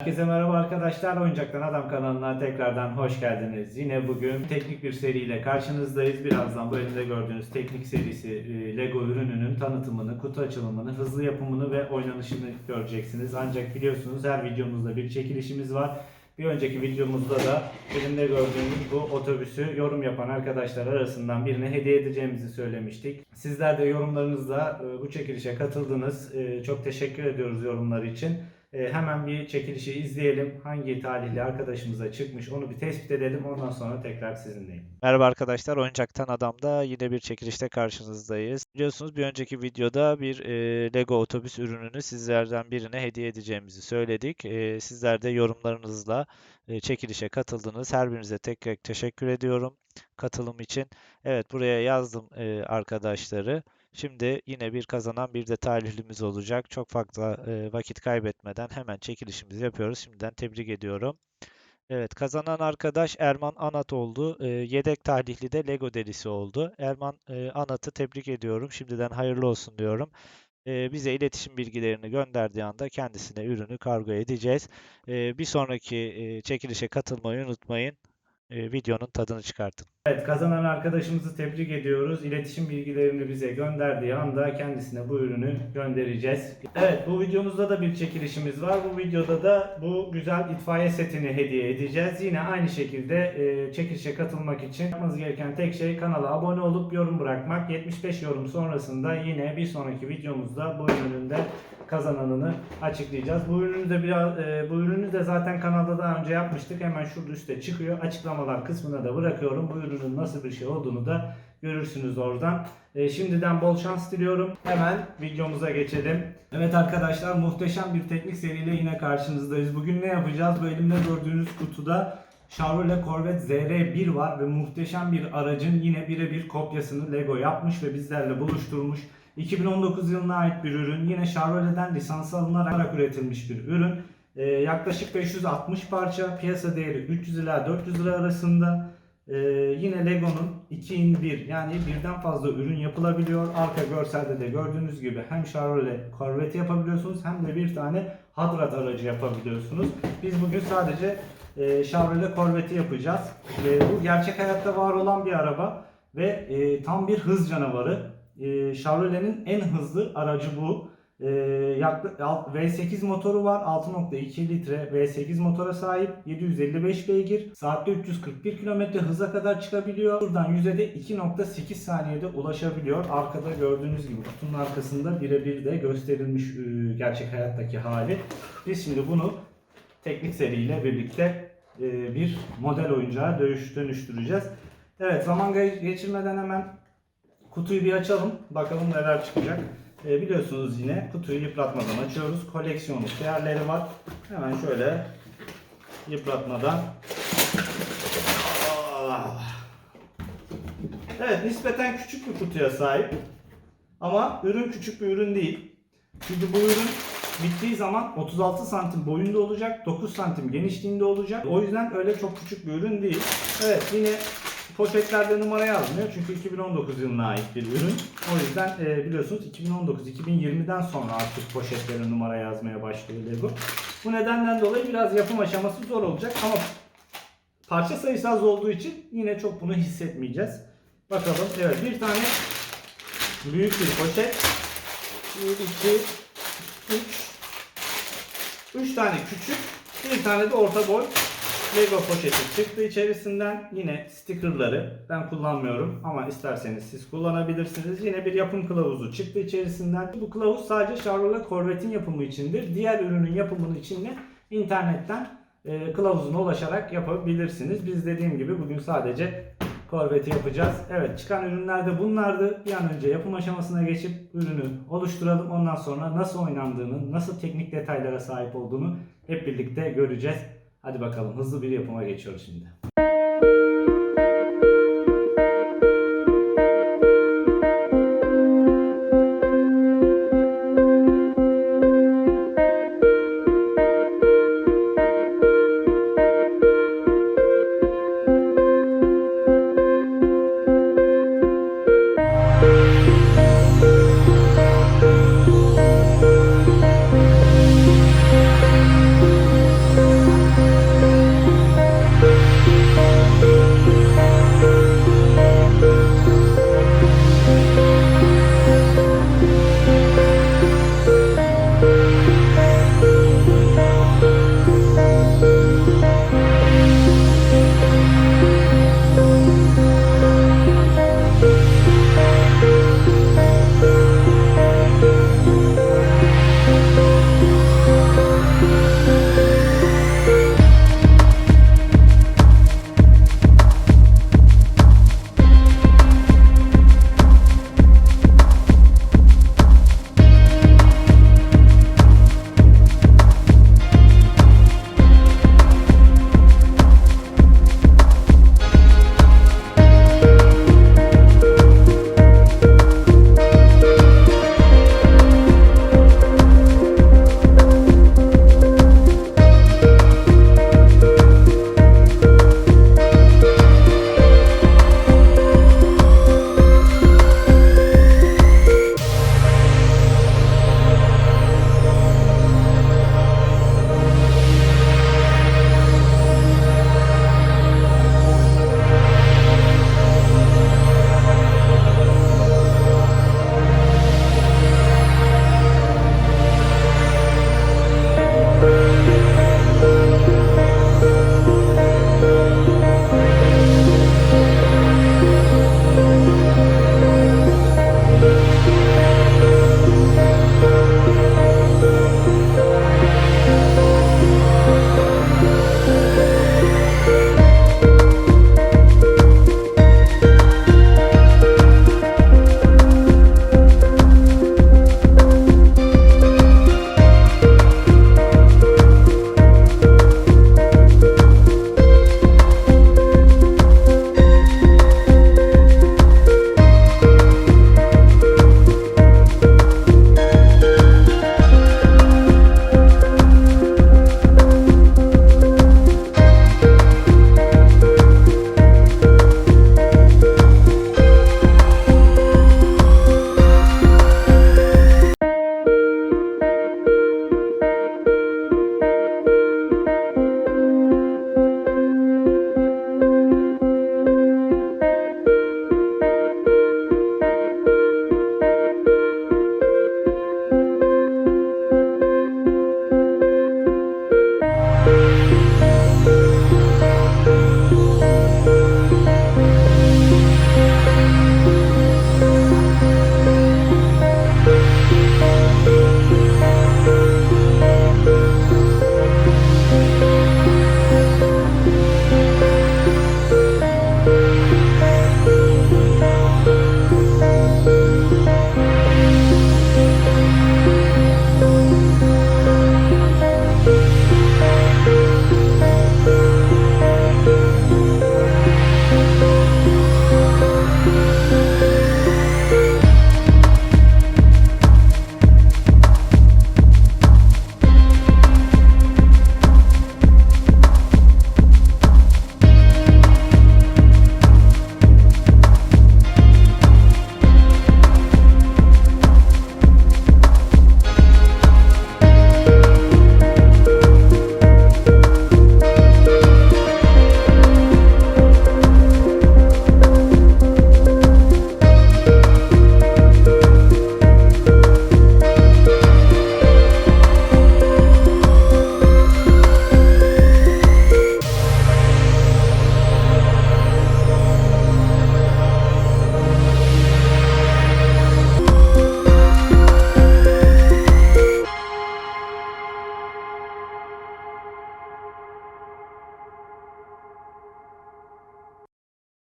Herkese merhaba arkadaşlar. Oyuncaktan Adam kanalına tekrardan hoş geldiniz. Yine bugün teknik bir seriyle karşınızdayız. Birazdan bu elimde gördüğünüz teknik serisi e, Lego ürününün tanıtımını, kutu açılımını, hızlı yapımını ve oynanışını göreceksiniz. Ancak biliyorsunuz her videomuzda bir çekilişimiz var. Bir önceki videomuzda da elimde gördüğünüz bu otobüsü yorum yapan arkadaşlar arasından birine hediye edeceğimizi söylemiştik. Sizler de yorumlarınızla e, bu çekilişe katıldınız. E, Çok teşekkür ediyoruz yorumlar için. E, hemen bir çekilişi izleyelim. Hangi talihli arkadaşımıza çıkmış onu bir tespit edelim. Ondan sonra tekrar sizinleyim. Merhaba arkadaşlar, Oyuncaktan Adam'da yine bir çekilişte karşınızdayız. Biliyorsunuz bir önceki videoda bir e, Lego otobüs ürününü sizlerden birine hediye edeceğimizi söyledik. E, sizler de yorumlarınızla e, çekilişe katıldınız. Her birinize tek tek teşekkür ediyorum katılım için. Evet buraya yazdım e, arkadaşları. Şimdi yine bir kazanan bir de talihlimiz olacak. Çok fazla e, vakit kaybetmeden hemen çekilişimizi yapıyoruz. Şimdiden tebrik ediyorum. Evet, kazanan arkadaş Erman Anat oldu. Ee, yedek talihli de Lego delisi oldu. Erman e, Anat'ı tebrik ediyorum. Şimdiden hayırlı olsun diyorum. Ee, bize iletişim bilgilerini gönderdiği anda kendisine ürünü kargo edeceğiz. Ee, bir sonraki e, çekilişe katılmayı unutmayın. Videonun tadını çıkartın. Evet kazanan arkadaşımızı tebrik ediyoruz. İletişim bilgilerini bize gönderdiği anda kendisine bu ürünü göndereceğiz. Evet bu videomuzda da bir çekilişimiz var. Bu videoda da bu güzel itfaiye setini hediye edeceğiz. Yine aynı şekilde e, çekilişe katılmak için yapmanız gereken tek şey kanala abone olup yorum bırakmak. 75 yorum sonrasında yine bir sonraki videomuzda bu ürünün de kazananını açıklayacağız. Bu ürünü de biraz e, bu ürünü de zaten kanalda daha önce yapmıştık. Hemen şurada üstte çıkıyor. Açıklamalar kısmına da bırakıyorum. Bu ürünün nasıl bir şey olduğunu da görürsünüz oradan. E, şimdiden bol şans diliyorum. Hemen videomuza geçelim. Evet arkadaşlar muhteşem bir teknik seriyle yine karşınızdayız. Bugün ne yapacağız? Bu elimde gördüğünüz kutuda Chevrolet Corvette ZR1 var ve muhteşem bir aracın yine birebir kopyasını Lego yapmış ve bizlerle buluşturmuş. 2019 yılına ait bir ürün. Yine Chevrolet'den lisans alınarak üretilmiş bir ürün. Ee, yaklaşık 560 parça. Piyasa değeri 300 ila 400 lira arasında. Ee, yine Lego'nun 2 in 1 yani birden fazla ürün yapılabiliyor. Arka görselde de gördüğünüz gibi hem Chevrolet Corvette yapabiliyorsunuz hem de bir tane Hadrat aracı yapabiliyorsunuz. Biz bugün sadece e, Chevrolet Corvette'i yapacağız. E, bu gerçek hayatta var olan bir araba ve e, tam bir hız canavarı. E, Chevrolet'in en hızlı aracı bu. E, yakla- alt- V8 motoru var. 6.2 litre V8 motora sahip. 755 beygir. Saatte 341 km hıza kadar çıkabiliyor. Buradan yüze de 2.8 saniyede ulaşabiliyor. Arkada gördüğünüz gibi kutunun arkasında birebir de gösterilmiş e, gerçek hayattaki hali. Biz şimdi bunu teknik seriyle birlikte e, bir model oyuncağa dönüş, dönüştüreceğiz. Evet zaman ge- geçirmeden hemen kutuyu bir açalım. Bakalım neler çıkacak. E, biliyorsunuz yine kutuyu yıpratmadan açıyoruz. Koleksiyonluk değerleri var. Hemen şöyle yıpratmadan. Ah. Evet nispeten küçük bir kutuya sahip. Ama ürün küçük bir ürün değil. Çünkü bu ürün bittiği zaman 36 santim boyunda olacak, 9 santim genişliğinde olacak. O yüzden öyle çok küçük bir ürün değil. Evet yine poşetlerde numara yazmıyor çünkü 2019 yılına ait bir ürün. O yüzden e, biliyorsunuz 2019-2020'den sonra artık poşetlere numara yazmaya başlıyor Lego. Bu nedenden dolayı biraz yapım aşaması zor olacak ama parça sayısı az olduğu için yine çok bunu hissetmeyeceğiz. Bakalım evet bir tane büyük bir poşet. 1, 2, 3 3 tane küçük, bir tane de orta boy Lego poşeti çıktı içerisinden. Yine stickerları ben kullanmıyorum ama isterseniz siz kullanabilirsiniz. Yine bir yapım kılavuzu çıktı içerisinden. Bu kılavuz sadece Chevrolet Corvette'in yapımı içindir. Diğer ürünün yapımını için de internetten e, kılavuzuna ulaşarak yapabilirsiniz. Biz dediğim gibi bugün sadece Corvette'i yapacağız. Evet çıkan ürünler de bunlardı. Bir an önce yapım aşamasına geçip ürünü oluşturalım. Ondan sonra nasıl oynandığını, nasıl teknik detaylara sahip olduğunu hep birlikte göreceğiz. Hadi bakalım hızlı bir yapıma geçiyoruz şimdi.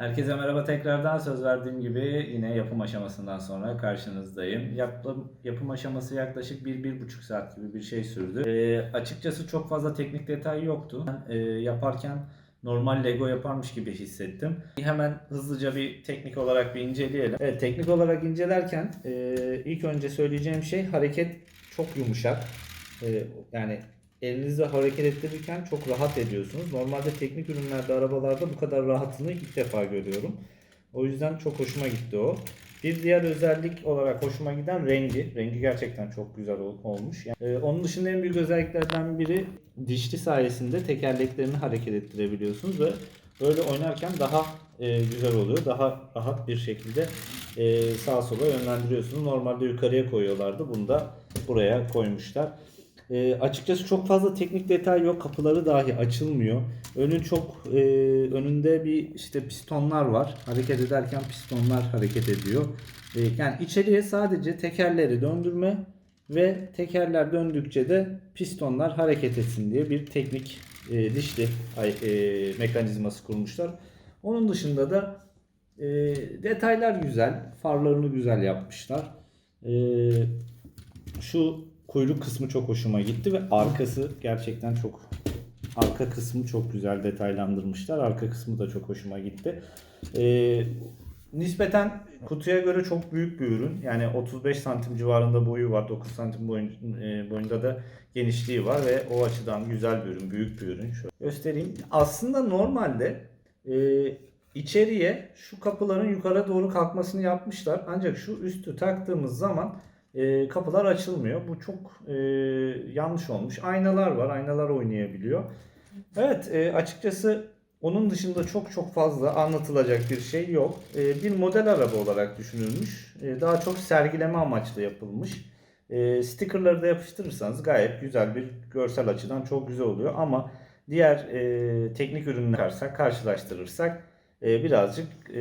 Herkese merhaba tekrardan söz verdiğim gibi yine yapım aşamasından sonra karşınızdayım. Yapım, yapım aşaması yaklaşık 1-1,5 saat gibi bir şey sürdü. Ee, açıkçası çok fazla teknik detay yoktu. Ben, e, yaparken normal Lego yaparmış gibi hissettim. Hemen hızlıca bir teknik olarak bir inceleyelim. Evet teknik olarak incelerken e, ilk önce söyleyeceğim şey hareket çok yumuşak. E, yani elinizle hareket ettirirken çok rahat ediyorsunuz. Normalde teknik ürünlerde, arabalarda bu kadar rahatını ilk defa görüyorum. O yüzden çok hoşuma gitti o. Bir diğer özellik olarak hoşuma giden rengi. Rengi gerçekten çok güzel ol- olmuş. Yani, e, onun dışında en büyük özelliklerden biri dişli sayesinde tekerleklerini hareket ettirebiliyorsunuz ve böyle oynarken daha e, güzel oluyor. Daha rahat bir şekilde e, sağa sola yönlendiriyorsunuz. Normalde yukarıya koyuyorlardı. Bunu da buraya koymuşlar. E, açıkçası çok fazla teknik detay yok. Kapıları dahi açılmıyor. Önün çok e, önünde bir işte pistonlar var. Hareket ederken pistonlar hareket ediyor. E, yani içeriye sadece tekerleri döndürme ve tekerler döndükçe de pistonlar hareket etsin diye bir teknik e, dişli e, mekanizması kurmuşlar. Onun dışında da e, detaylar güzel. Farlarını güzel yapmışlar. E, şu kuyruk kısmı çok hoşuma gitti ve arkası gerçekten çok arka kısmı çok güzel detaylandırmışlar. Arka kısmı da çok hoşuma gitti. Ee, nispeten kutuya göre çok büyük bir ürün. Yani 35 santim civarında boyu var. 9 santim e, boyunda da genişliği var ve o açıdan güzel bir ürün, büyük bir ürün. Şöyle göstereyim. Aslında normalde e, içeriye şu kapıların yukarı doğru kalkmasını yapmışlar. Ancak şu üstü taktığımız zaman e, kapılar açılmıyor. Bu çok e, yanlış olmuş. Aynalar var. Aynalar oynayabiliyor. Evet e, açıkçası onun dışında çok çok fazla anlatılacak bir şey yok. E, bir model araba olarak düşünülmüş. E, daha çok sergileme amaçlı yapılmış. E, stickerları da yapıştırırsanız gayet güzel bir görsel açıdan çok güzel oluyor. Ama diğer e, teknik ürünler karşılaştırırsak e, birazcık e,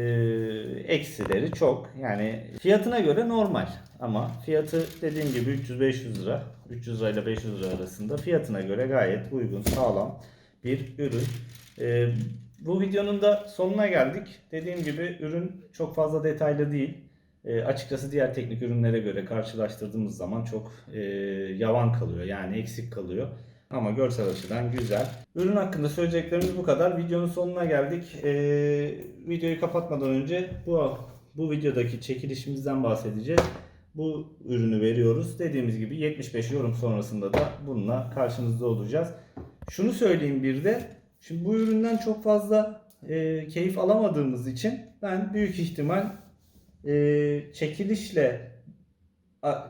eksileri çok. Yani fiyatına göre normal ama fiyatı dediğim gibi 300-500 lira. 300 lira ile 500 lira arasında fiyatına göre gayet uygun, sağlam bir ürün. E, bu videonun da sonuna geldik. Dediğim gibi ürün çok fazla detaylı değil. E, açıkçası diğer teknik ürünlere göre karşılaştırdığımız zaman çok e, yavan kalıyor. Yani eksik kalıyor. Ama görsel açıdan güzel. Ürün hakkında söyleyeceklerimiz bu kadar. Videonun sonuna geldik. Ee, videoyu kapatmadan önce bu bu videodaki çekilişimizden bahsedeceğiz. Bu ürünü veriyoruz. Dediğimiz gibi 75 yorum sonrasında da bununla karşınızda olacağız. Şunu söyleyeyim bir de. Şimdi bu üründen çok fazla e, keyif alamadığımız için ben büyük ihtimal e, çekilişle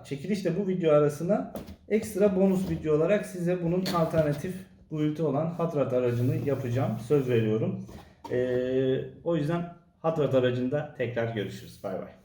çekilişle bu video arasına ekstra bonus video olarak size bunun alternatif boyutu olan Hatrat aracını yapacağım. Söz veriyorum. Ee, o yüzden Hatrat aracında tekrar görüşürüz. Bay bay.